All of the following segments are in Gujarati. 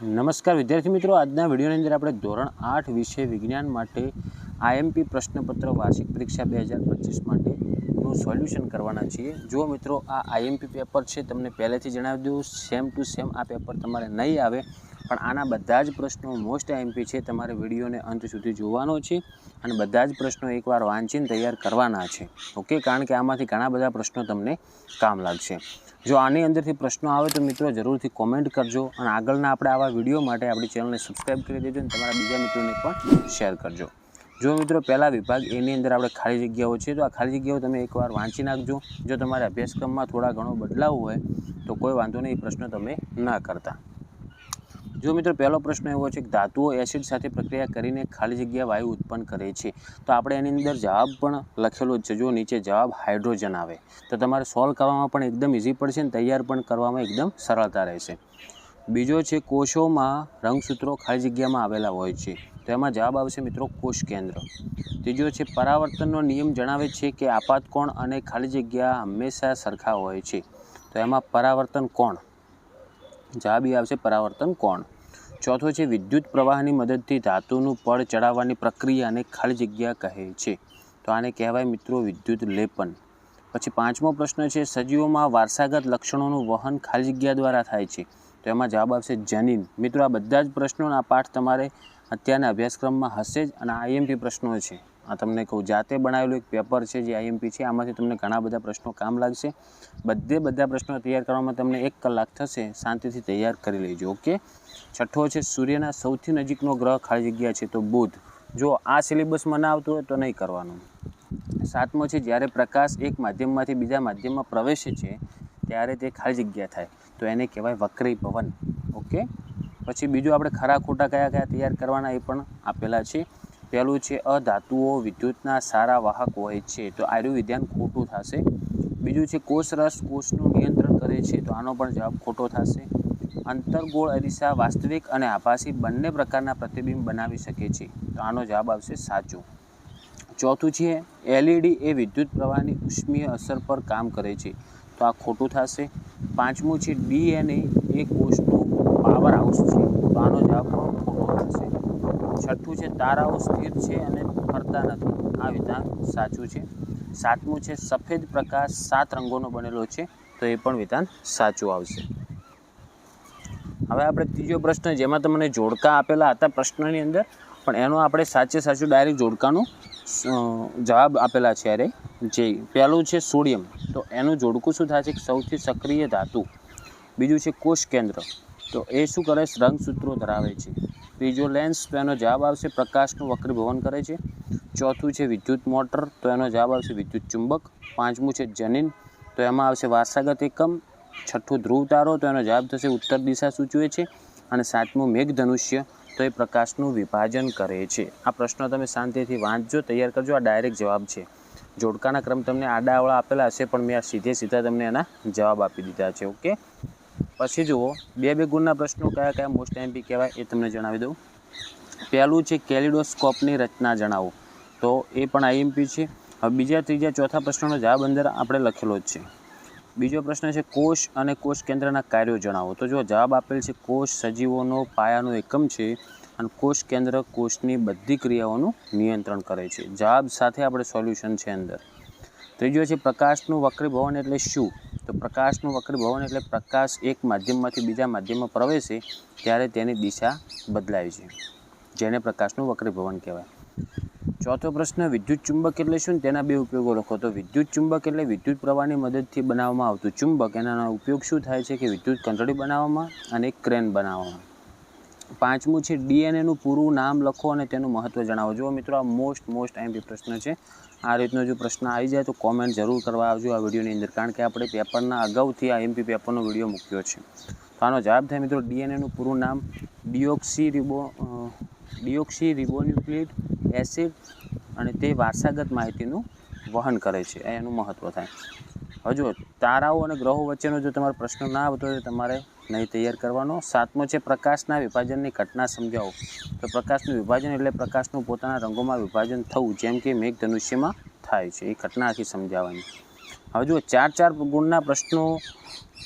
નમસ્કાર વિદ્યાર્થી મિત્રો, આજના વિડીયોની અંદર આપણે ધોરણ આઠ વિષય વિજ્ઞાન માટે આઈએમપી પ્રશ્નપત્ર વાર્ષિક પરીક્ષા બે હજાર પચીસ માટેનું સોલ્યુશન કરવાના છીએ. જો મિત્રો, આ આઈએમપી પેપર છે, તમને પહેલેથી જણાવી દઉં, સેમ ટુ સેમ આ પેપર તમારે નહીં આવે, પણ આના બધા જ પ્રશ્નો મોસ્ટ આઈએમપી છે, તમારે વિડીયોને અંત સુધી જોવાનો છે અને બધા જ પ્રશ્નો એકવાર વાંચીને તૈયાર કરવાના છે. ઓકે, કારણ કે આમાંથી ઘણા બધા પ્રશ્નો તમને કામ લાગશે. જો આની અંદરથી પ્રશ્નો આવે તો મિત્રો જરૂરથી કોમેન્ટ કરજો અને આગળના આપણે આવા વીડિયો માટે આપણી ચેનલને સબસ્ક્રાઈબ કરી દેજો અને તમારા બીજા મિત્રોને પણ શેર કરજો. જો મિત્રો પહેલા વિભાગ એની અંદર આપણે ખાલી જગ્યાઓ છે, તો આ ખાલી જગ્યાઓ તમે એકવાર વાંચી નાખજો. જો તમારે અભ્યાસક્રમમાં થોડા ઘણો બદલાવ હોય, તો કોઈ વાંધો નહીં પ્રશ્નો તમે ના કરતા. જો મિત્રો, પહેલો પ્રશ્ન એવો છે કે ધાતુઓ એસિડ સાથે પ્રક્રિયા કરીને ખાલી જગ્યા વાયુ ઉત્પન્ન કરે છે, તો આપણે એની અંદર જવાબ પણ લખેલો જ છે. જો નીચે જવાબ હાઇડ્રોજન આવે, તો તમારે સોલ્વ કરવામાં પણ એકદમ ઇઝી પડશે અને તૈયાર પણ કરવામાં એકદમ સરળતા રહેશે. બીજો છે, કોષોમાં રંગસૂત્રો ખાલી જગ્યામાં આવેલા હોય છે, તો એમાં જવાબ આવશે મિત્રો, કોષ કેન્દ્ર. ત્રીજો છે, પરાવર્તનનો નિયમ જણાવે છે કે આપાત કોણ અને ખાલી જગ્યા હંમેશા સરખા હોય છે, તો એમાં પરાવર્તન કોણ? જવાબ એ આવશે પરાવર્તન કોણ? ચોથો છે, વિદ્યુત પ્રવાહની મદદથી ધાતુનું પળ ચડાવવાની પ્રક્રિયાને ખાલી જગ્યા કહે છે. તો આને કહેવાય મિત્રો વિદ્યુત લેપન. પછી પાંચમો પ્રશ્ન છે, સજીવોમાં વારસાગત લક્ષણોનું વહન ખાલી જગ્યા દ્વારા થાય છે. તો એમાં જવાબ આવશે જનીન. મિત્રો, આ બધા જ પ્રશ્નોના પાઠ તમારે અત્યારના અભ્યાસક્રમમાં હશે જ અને આઈએમપી પ્રશ્નો છે. આ તમને કહું, જાતે બનાવેલું એક પેપર છે જે આઈએમપી છે. આમાંથી તમને ઘણા બધા પ્રશ્નો કામ લાગશે. બધે બધા પ્રશ્નો તૈયાર કરવામાં તમને એક કલાક થશે. શાંતિથી તૈયાર કરી લેજો, ઓકે? છઠ્ઠો છે, સૂર્યના સૌથી નજીકનો ગ્રહ ખાલી જગ્યા છે તો બુધ. જો આ સિલેબસમાં ના આવતું હોય તો નહીં કરવાનું. સાતમો છે, જ્યારે પ્રકાશ એક માધ્યમમાંથી બીજા માધ્યમમાં પ્રવેશે છે, ત્યારે તે ખાલી જગ્યા થાય. તો એને કહેવાય વક્રી ભવન, ઓકે? પછી બીજું આપણે ખરા ખોટા કયા કયા તૈયાર કરવાના એ પણ આપેલા છે. પહેલું છે અધાતુઓ વિદ્યુતના સારા વાહક હોય છે, તો આયુર્વિજ્ઞાન ખોટું થશે. બીજું છે કોષરસ કોષનું નિયંત્રણ કરે છે, તો આનો પણ જવાબ ખોટો થશે. અંતરગોળ અરીસા વાસ્તવિક અને આભાસી બંને પ્રકારના પ્રતિબિંબ બનાવી શકે છે, તો આનો જવાબ આવશે સાચો. ચોથું છે, એલઈડી એ વિદ્યુત પ્રવાહની ઉષ્મીય અસર પર કામ કરે છે, તો આ ખોટું થશે. પાંચમું છે, ડીએનએ એ કોષનું પાવર હાઉસ છે, તો આનો જવાબ પણ ખોટો થશે. છઠ્ઠું છે, તારાઓ સ્થિર છે અને ફરતા નથી. આ વિધાન સાચું છે. સાતમું છે, સફેદ પ્રકાશ સાત રંગોનો બનેલો છે, તો એ પણ વિધાન સાચું આવશે. હવે આપણે ત્રીજો પ્રશ્ન, જેમાં તમને જોડકા આપેલા હતા પ્રશ્નની અંદર, પણ એનો આપણે સાચે સાચું ડાયરેક્ટ જોડકાનું જવાબ આપેલા છે અરે. જે પહેલું છે, સોડિયમ. તો એનું જોડકું શું થાય છે? સૌથી સક્રિય ધાતુ. બીજું છે કોષ કેન્દ્ર તો એ શું કરે? રંગસૂત્રો ધરાવે છે. ત્રીજો લેન્સ તો એનો જવાબ આવશે પ્રકાશનું વક્રીભવન કરે છે. ચોથું છે વિદ્યુત મોટર, તો એનો જવાબ આવશે વિદ્યુત ચુંબક. પાંચમું છે જનીન, તો એમાં આવશે વારસાગત એકમ. છઠ્ઠું ધ્રુવ તારો, તો એનો જવાબ થશે ઉત્તર દિશા સૂચવે છે. અને સાતમું મેઘધનુષ્ય, તો એ પ્રકાશનું વિભાજન કરે છે. આ પ્રશ્નો તમે શાંતિથી વાંચજો, તૈયાર કરજો. આ ડાયરેક્ટ જવાબ છે. જોડકાના ક્રમ તમને આડાઅવળા આપેલા હશે, પણ મેં આ સીધે સીધા તમને એના જવાબ આપી દીધા છે ઓકે પછી જુઓ, બે બે ગુણના પ્રશ્નો કયા કયા મોસ્ટ એમપી કહેવાય એ તમને જણાવી દઉં. પહેલું છે કેલિડોસ્કોપની રચના જણાવો. તો એ પણ આઈએમપી છે. હવે બીજા, ત્રીજા, ચોથા પ્રશ્નોનો જવાબ અંદર આપણે લખેલો જ છે. બીજો પ્રશ્ન છે કોષ અને કોષ કેન્દ્રના કાર્યો જણાવો. તો જો જવાબ આપેલ છે કોષ સજીવોનો પાયાનો એકમ છે અને કોષ કેન્દ્ર કોષની બધી ક્રિયાઓનું નિયંત્રણ કરે છે. જવાબ સાથે આપણે સોલ્યુશન છે અંદર. ત્રીજો છે પ્રકાશનું વક્રીભવન એટલે શું? તો પ્રકાશનું વક્રીભવન એટલે પ્રકાશ એક માધ્યમમાંથી બીજા માધ્યમમાં પ્રવેશે ત્યારે તેની દિશા બદલાય છે, જેને પ્રકાશનું વક્રીભવન કહેવાય. ચોથો પ્રશ્ન, વિદ્યુત ચુંબક એટલે શું? તેના બે ઉપયોગો લખો. તો વિદ્યુત ચુંબક એટલે વિદ્યુત પ્રવાહની મદદથી બનાવવામાં આવતું ચુંબક. એના ઉપયોગ શું થાય છે? કે વિદ્યુત કંટળી બનાવવામાં અને ક્રેન બનાવવામાં. પાંચમું છે ડીએનએનું પૂરું નામ લખો અને તેનું મહત્ત્વ જણાવો. જુઓ મિત્રો, આ મોસ્ટ મોસ્ટ એમપી પ્રશ્ન છે. આ રીતનો જો પ્રશ્ન આવી જાય તો કોમેન્ટ જરૂર કરવા આવજો આ વિડીયોની અંદર, કારણ કે આપણે પેપરના અગાઉથી આ એમપી પેપરનો વીડિયો મૂક્યો છે. તો આનો જવાબ થાય મિત્રો, ડીએનએનું પૂરું નામ ડિયોક્સી રિબો ડિયોક્સી રિબોન્યુક્લિડ એસિડ અને તે વારસાગત માહિતીનું વહન કરે છે. એનું મહત્ત્વ થાય. હજુ તારાઓ અને ગ્રહો વચ્ચેનો જો તમારો પ્રશ્ન ના આવતો હોય તો તમારે નહીં તૈયાર કરવાનો. સાતમો છે પ્રકાશના વિભાજનની ઘટના સમજાવો. તો પ્રકાશનું વિભાજન એટલે પ્રકાશનું પોતાના રંગોમાં વિભાજન થવું, જેમ કે મેઘધનુષ્યમાં થાય છે. એ ઘટના આખી સમજાવવાની. હવે જુઓ ચાર ચાર ગુણના પ્રશ્નો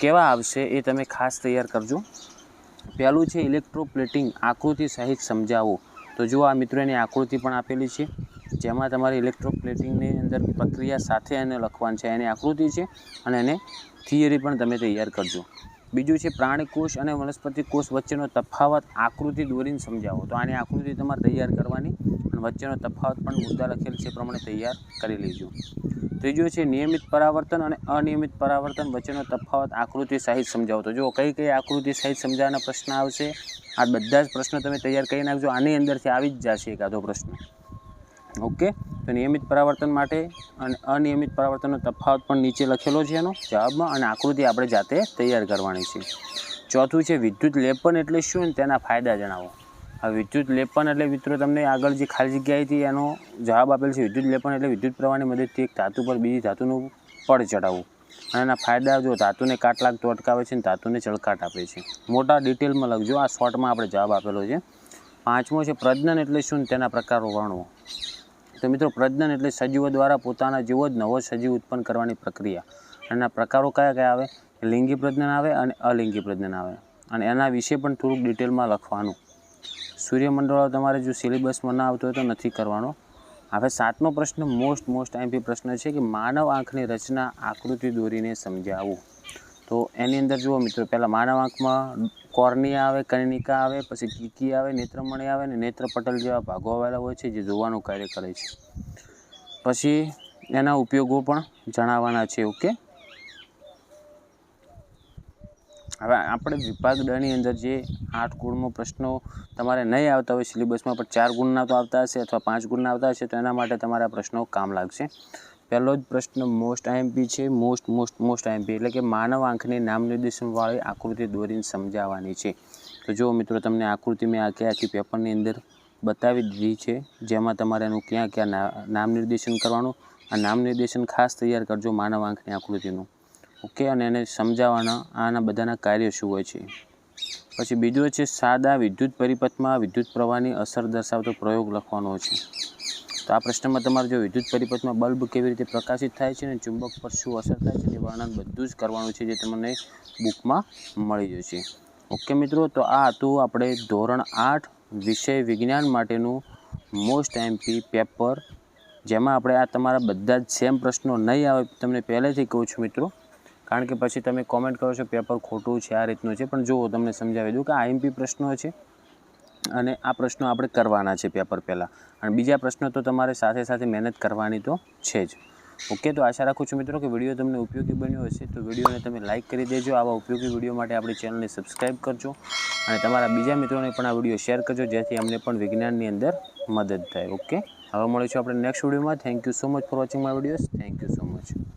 કેવા આવશે એ તમે ખાસ તૈયાર કરજો. પહેલું છે ઇલેક્ટ્રોપ્લેટિંગ, આકૃતિ સહિત સમજાવો. તો જો આ મિત્રો એની આકૃતિ પણ આપેલી છે. જેમાં તમારે ઇલેક્ટ્રોપ્લેટિંગની અંદર પ્રક્રિયા સાથે એને લખવાનું છે, એની આકૃતિ છે અને એને થિયરી પણ તમે તૈયાર કરજો. બીજું છે પ્રાણી કોષ અને વનસ્પતિ કોષ વચ્ચેનો તફાવત આકૃતિ દોરીને સમજાવો. તો આની આકૃતિ તમારે તૈયાર કરવાની અને વચ્ચેનો તફાવત પણ મુદ્દા લખેલ છે પ્રમાણે તૈયાર કરી લેજો. ત્રીજું છે નિયમિત પરાવર્તન અને અનિયમિત પરાવર્તન વચ્ચેનો તફાવત આકૃતિ સહિત સમજાવો. તો જો કઈ કઈ આકૃતિ સહિત સમજાવવાના પ્રશ્ન આવશે. આ બધા જ પ્રશ્નો તમે તૈયાર કરી નાખજો. આની અંદરથી આવી જ જશે એકાદો પ્રશ્ન. ઓકે? તો નિયમિત પરાવર્તન માટે અને અનિયમિત પરાવર્તનનો તફાવત પણ નીચે લખેલો છે એનો જવાબમાં અને આકૃતિ આપણે જાતે તૈયાર કરવાની છે. ચોથું છે વિદ્યુત લેપન એટલે શું? અને તેના ફાયદા જણાવો. આ વિદ્યુત લેપન એટલે મિત્રો તમને આગળ જે ખાલી જગ્યાએ હતી એનો જવાબ આપેલ છે વિદ્યુત લેપન એટલે વિદ્યુત પ્રવાહની મદદથી એક ધાતુ પર બીજી ધાતુનું પડ ચડાવવું અને એના ફાયદા જો ધાતુને કાટ લાગતો અટકાવે છે અને ધાતુને ચળકાટ આપે છે. મોટા ડિટેલમાં લખજો. આ શોર્ટમાં આપણે જવાબ આપેલો છે. પાંચમો છે પ્રજ્ઞન એટલે શું? તેના પ્રકારો વર્ણવો. તો મિત્રો પ્રજનન એટલે સજીવો દ્વારા પોતાના જેવો જ નવો સજીવ ઉત્પન્ન કરવાની પ્રક્રિયા. એના પ્રકારો કયા કયા આવે? લિંગી પ્રજનન આવે અને અલિંગી પ્રજનન આવે. અને એના વિશે પણ થોડુંક ડિટેલમાં લખવાનું. સૂર્યમંડળો તમારે જો સિલેબસમાં ના આવતો હોય તો નથી કરવાનો. હવે સાતમો પ્રશ્ન મોસ્ટ મોસ્ટ આઈમ્પી પ્રશ્ન છે કે માનવ આંખની રચના આકૃતિ દોરીને સમજાવવું તો એની અંદર જુઓ મિત્રો, પહેલાં માનવ આંખમાં કોર્નિયા આવે કર્ણિકા આવે, પછી કીકી આવે, નેત્રમણી આવે અને નેત્રપટલ જેવા ભાગો આવેલા હોય છે જે જોવાનું કાર્ય કરે છે. પછી એના ઉપયોગો પણ જણાવવાના છે, ઓકે? હવે આપણે વિભાગ દળની અંદર જે આઠ ગુણનો પ્રશ્નો તમારે નહીં આવતા હોય, સિલેબસમાં પણ ચાર ગુણના તો આવતા હશે અથવા પાંચ ગુણના આવતા હશે, તો એના માટે તમારા પ્રશ્નો કામ લાગશે. પહેલો જ પ્રશ્ન મોસ્ટ આઈએમપી છે. મોસ્ટ મોસ્ટ મોસ્ટ આઈએમપી એટલે કે માનવ આંખની નામ નિર્દેશનવાળી આકૃતિ દોરીને સમજાવવાની છે. તો જો મિત્રો, તમને આકૃતિ મેં આખી આખી પેપરની અંદર બતાવી દીધી છે, જેમાં તમારે એનું ક્યાં ક્યાં નામ નિર્દેશન કરવાનું, આ નામ નિર્દેશન ખાસ તૈયાર કરજો માનવ આંખની આકૃતિનું. ઓકે અને એને સમજાવવાના આના બધાના કાર્ય શું હોય છે? પછી બીજું છે, સાદા વિદ્યુત પરિપથમાં વિદ્યુત પ્રવાહની અસર દર્શાવતો પ્રયોગ લખવાનો છે. તો આ પ્રશ્નમાં તમારે જો વિદ્યુત પરિપથમાં બલ્બ કેવી રીતે પ્રકાશિત થાય છે અને ચુંબક પર શું અસર થાય છે તે વર્ણન બધું જ કરવાનું છે જે તમને બુકમાં મળી જશે. ઓકે મિત્રો, તો આ હતું આપણે ધોરણ આઠ વિષય વિજ્ઞાન માટેનું મોસ્ટ એમપી પેપર, જેમાં આપણે આ તમારા બધા જ સેમ પ્રશ્નો નહીં આવે તમને પહેલેથી કહું છું મિત્રો. કારણ કે પછી તમે કોમેન્ટ કરો છો, પેપર ખોટું છે, આ રીતનું છે, પણ જુઓ, તમને સમજાવી દઉં કે આઈએમપી પ્રશ્નો છે. અને આ પ્રશ્નો આપણે કરવાના છે પેપર પહેલાં. અને બીજા પ્રશ્નો તો તમારે સાથે સાથે મહેનત કરવાની તો છે જ. ઓકે, તો આશા રાખું છું મિત્રો કે વીડિયો તમને ઉપયોગી બન્યો હશે. તો વિડીયોને તમે લાઇક કરી દેજો. આવા ઉપયોગી વીડિયો માટે આપણી ચેનલને સબસ્ક્રાઈબ કરજો. અને તમારા બીજા મિત્રોને પણ આ વીડિયો શેર કરજો, જેથી અમને પણ વિજ્ઞાનની અંદર મદદ થાય. ઓકે? હવે મળીશું આપણે નેક્સ્ટ વિડીયોમાં. Thank you so much for watching my videos thank you so much